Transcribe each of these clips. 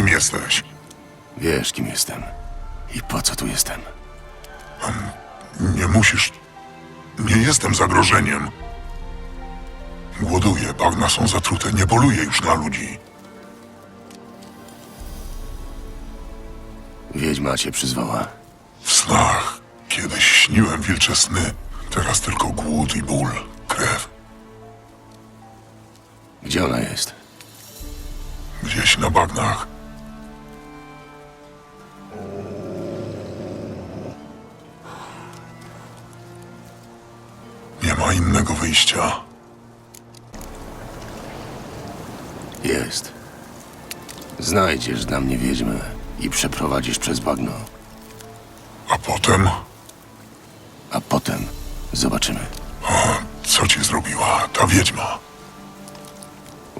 Kim jesteś? Wiesz, kim jestem. I po co tu jestem. Nie musisz. Nie jestem zagrożeniem. Głoduję, bagna są zatrute, nie poluję już na ludzi. Wiedźma cię przyzwała. W snach kiedyś śniłem wilcze sny, teraz tylko głód i ból, krew. Gdzie ona jest? Gdzieś na bagnach. Ma innego wyjścia. Jest. Znajdziesz dla mnie wiedźmę i przeprowadzisz przez bagno. A potem, A potem zobaczymy. co ci zrobiła ta wiedźma?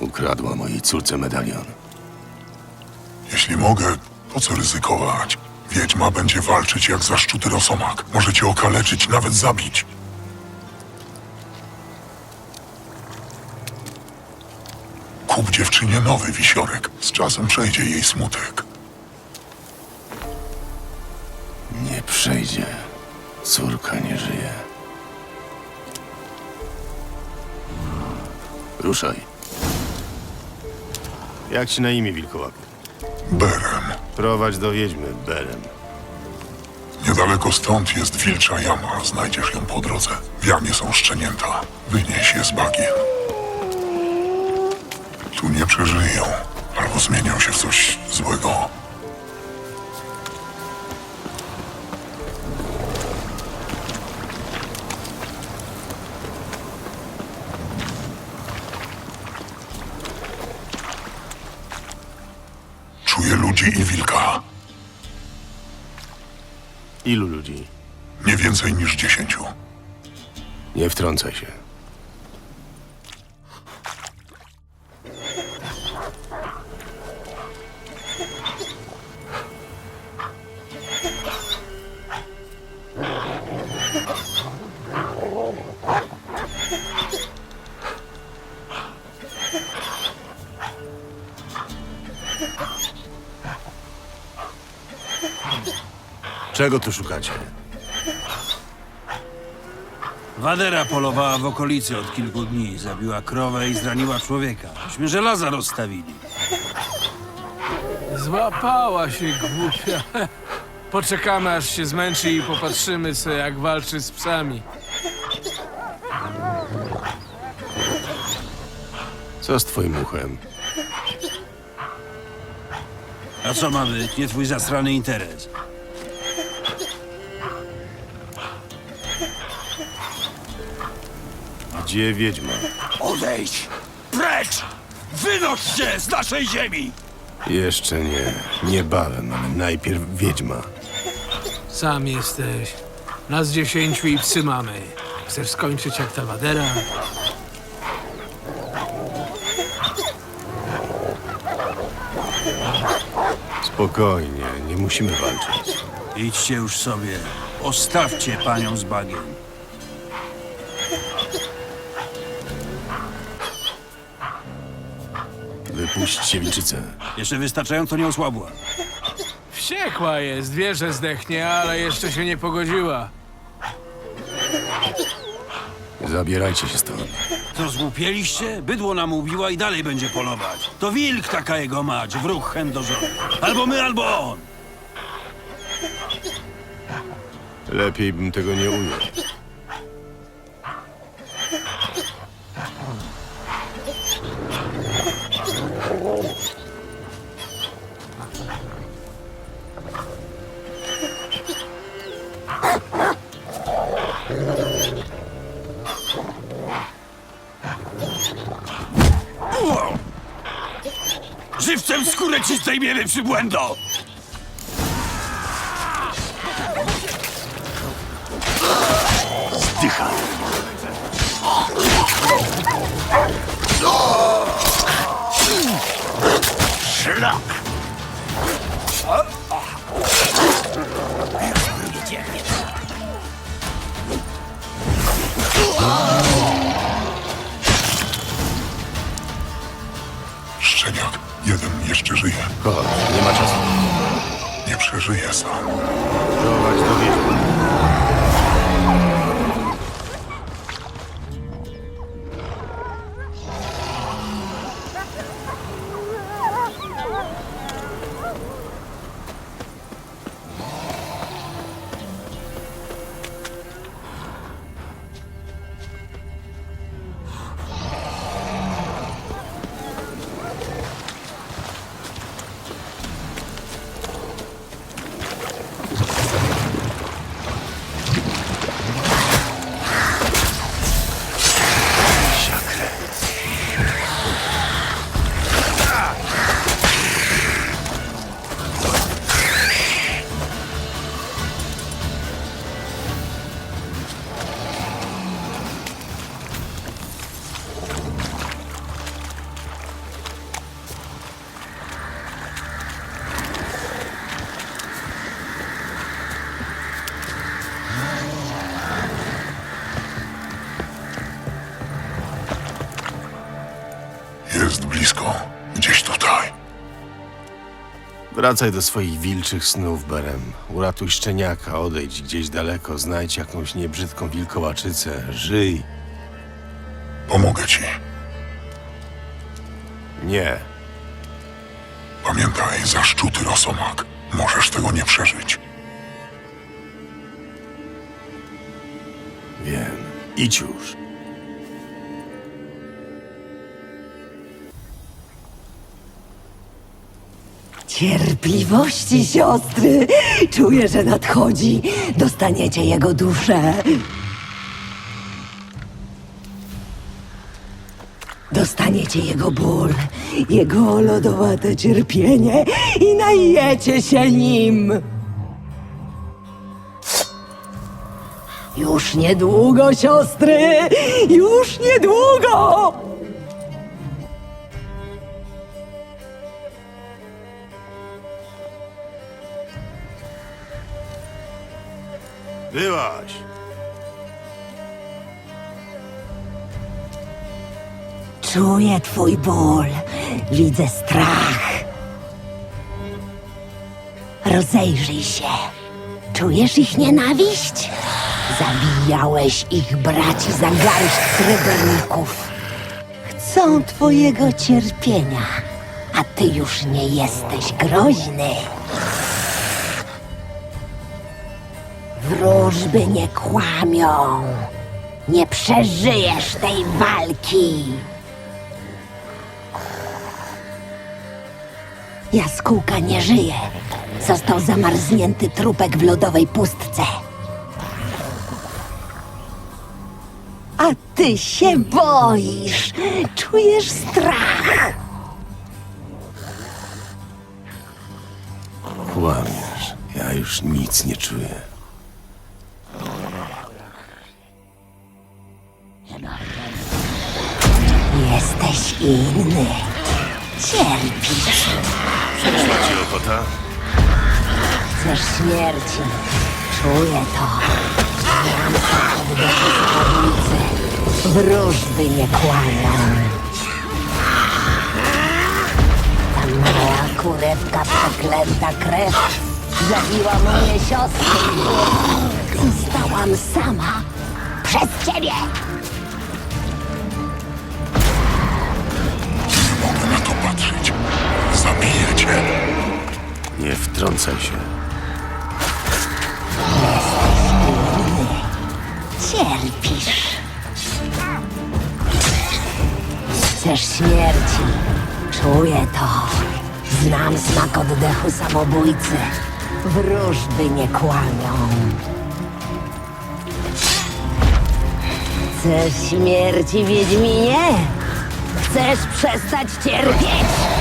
Ukradła mojej córce medalion. Jeśli mogę, po co ryzykować? Wiedźma będzie walczyć jak zaszczuty rosomak. Może cię okaleczyć, nawet zabić. Kup dziewczynie nowy wisiorek. Z czasem przejdzie jej smutek. Nie przejdzie. Córka nie żyje. Ruszaj. Jak ci na imię, wilkołaku? Berem. Prowadź do wiedźmy, Berem. Niedaleko stąd jest wilcza jama. Znajdziesz ją po drodze. W jamie są szczenięta. Wynieś je z bagien. Tu nie przeżyją. Albo zmienią się w coś złego. Czuję ludzi i wilka. Ilu ludzi? Nie więcej niż dziesięciu. Nie wtrącaj się. Czego tu szukacie? Wadera polowała w okolicy od kilku dni. Zabiła krowę i zraniła człowieka. Myśmy żelaza rozstawili. Złapała się głupia. Poczekamy aż się zmęczy i popatrzymy sobie jak walczy z psami. Co z twoim uchem? A co ma być? Nie twój zasrany interes. Gdzie wiedźma? Odejdź! Precz! Wynoś się z naszej ziemi! Jeszcze nie. Niebawem, ale najpierw wiedźma. Sam jesteś. Nas dziesięciu i psy mamy. Chcesz skończyć jak ta wadera? Spokojnie, nie musimy walczyć. Idźcie już sobie. Ostawcie panią z bagien. Wypuśćcie wilczycę. Jeszcze wystarczająco nie osłabła. Wściekła jest, wie, że zdechnie, ale jeszcze się nie pogodziła. Zabierajcie się stąd. To zgłupieliście? Bydło nam ubiła i dalej będzie polować. To wilk taka jego mać, wróg chędożony. Albo my, albo on. Lepiej bym tego nie ujął. Żywcem skórę ci zdejmiemy, przybłędo! Blisko. Gdzieś tutaj. Wracaj do swoich wilczych snów, Berem. Uratuj szczeniaka, odejdź gdzieś daleko, znajdź jakąś niebrzydką wilkołaczycę, żyj. Pomogę ci. Nie, Pamiętaj, zaszczuty rosomak. Możesz tego nie przeżyć. wiem. Idź już. Cierpliwości, siostry! Czuję, że nadchodzi. Dostaniecie jego duszę. Dostaniecie jego ból, jego lodowate cierpienie i najecie się nim. Już niedługo, siostry! Już niedługo! Byłaś. Czuję twój ból. Widzę strach. Rozejrzyj się. Czujesz ich nienawiść? Zabijałeś ich braci za garść srebrników. Chcą twojego cierpienia, a ty już nie jesteś groźny. Wróżby nie kłamią. Nie przeżyjesz tej walki. Jaskółka nie żyje. Został zamarznięty trupek w lodowej pustce. A ty się boisz. Czujesz strach. Kłamiesz. Ja już nic nie czuję. Jesteś inny. Cierpisz. Przyszła ci ochota? Chcesz śmierci. Czuję to. Znam to. Wróżby nie kłamią. Ta mała kurewka przeklęta krew zabiła moje siostry. Zostałam sama. Przez ciebie. Wtrącaj się. Cierpisz. Chcesz śmierci. Czuję to. Znam smak oddechu samobójcy. Wróżby nie kłamią. Chcesz śmierci, Wiedźminie? Chcesz przestać cierpieć?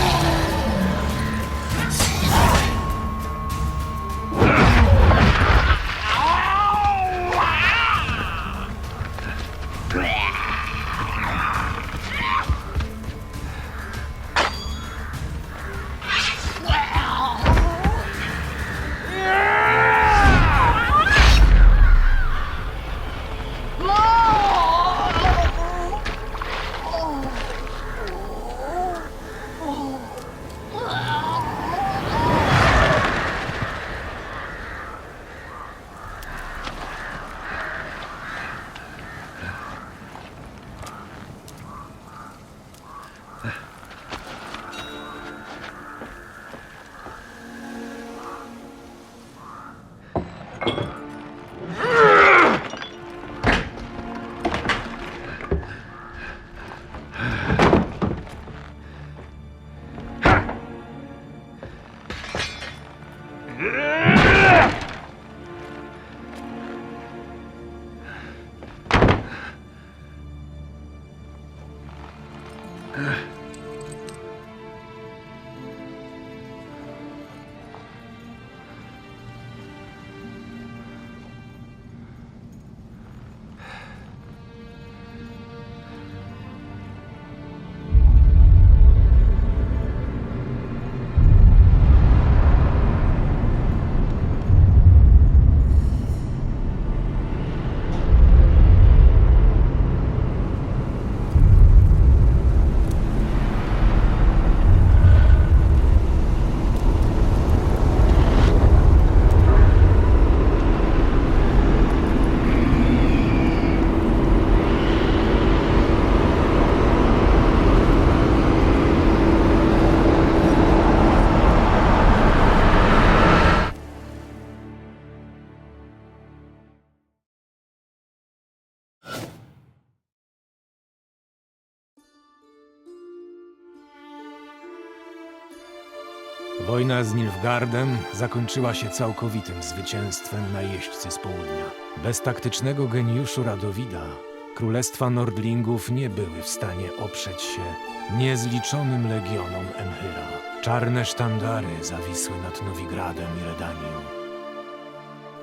Wojna z Nilfgaardem zakończyła się całkowitym zwycięstwem najeźdźcy z południa. Bez taktycznego geniuszu Radowida królestwa Nordlingów nie były w stanie oprzeć się niezliczonym legionom Emhyra. Czarne sztandary zawisły nad Nowigradem i Redanią.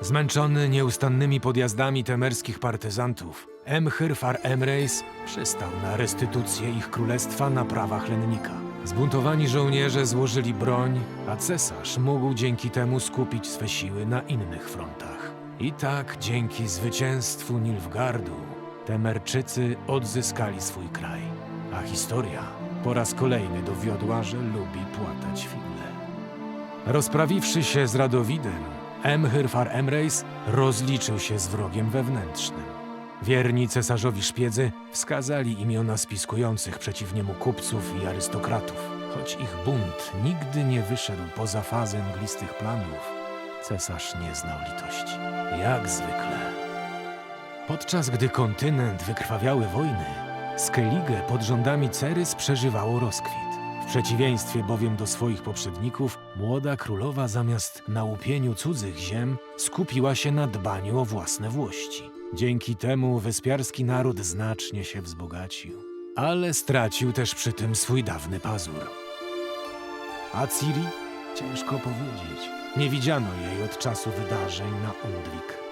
Zmęczony nieustannymi podjazdami temerskich partyzantów, Emhyr Far Emreis przystał na restytucję ich królestwa na prawach lennika. Zbuntowani żołnierze złożyli broń, a cesarz mógł dzięki temu skupić swe siły na innych frontach. I tak dzięki zwycięstwu Nilfgardu Temerczycy odzyskali swój kraj, a historia po raz kolejny dowiodła, że lubi płatać figle. Rozprawiwszy się z Radowidem, Emhyr Far Emreis rozliczył się z wrogiem wewnętrznym. Wierni cesarzowi szpiedzy wskazali imiona spiskujących przeciw niemu kupców i arystokratów. Choć ich bunt nigdy nie wyszedł poza fazę mglistych planów, cesarz nie znał litości. Jak zwykle. Podczas gdy kontynent wykrwawiały wojny, Skellige pod rządami Cerys przeżywało rozkwit. W przeciwieństwie bowiem do swoich poprzedników, młoda królowa zamiast na łupieniu cudzych ziem skupiła się na dbaniu o własne włości. Dzięki temu wyspiarski naród znacznie się wzbogacił, ale stracił też przy tym swój dawny pazur. A Ciri? Ciężko powiedzieć. Nie widziano jej od czasu wydarzeń na Undwik.